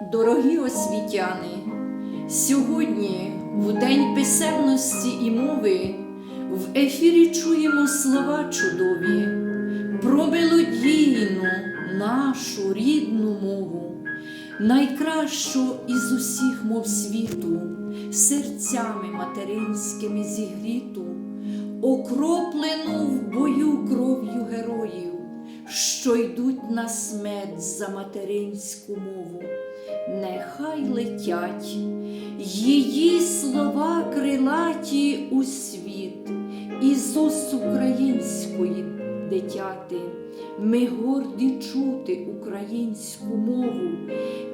Дорогі освітяни, сьогодні, в День писемності і мови, в ефірі чуємо слова чудові про мелодійну нашу рідну мову, найкращу із усіх мов світу, серцями материнськими зігріту, окроплену в бою кров'ю героїв, що йдуть на смерть за материнську мову. Нехай летять її слова крилаті у світ, із уст української дитяти. Ми горді чути українську мову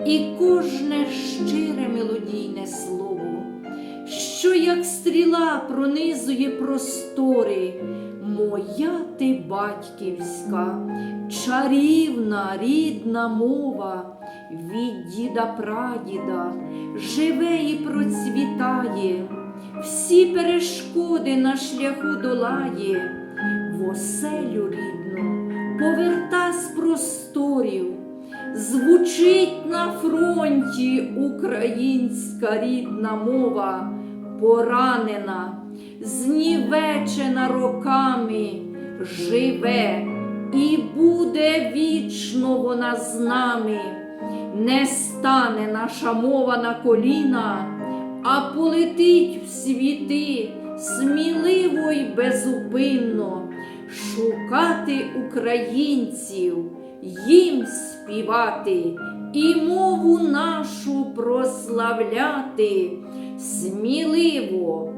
і кожне щире мелодійне слово, що як стріла пронизує простори, моя ти батьківська, чарівна рідна мова від діда прадіда живе і процвітає, всі перешкоди на шляху долає, в оселю рідну поверта з просторів, звучить на фронті українська рідна мова, поранена, знівечена роками, живе і буде вічно вона з нами. Не стане наша мова на коліна, а полетить в світи сміливо й безупинно, шукати українців, їм співати і мову нашу прославляти сміливо,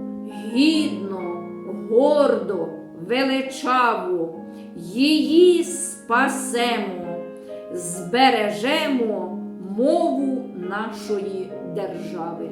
гідно, гордо, величаво, її спасемо, збережемо мову нашої держави.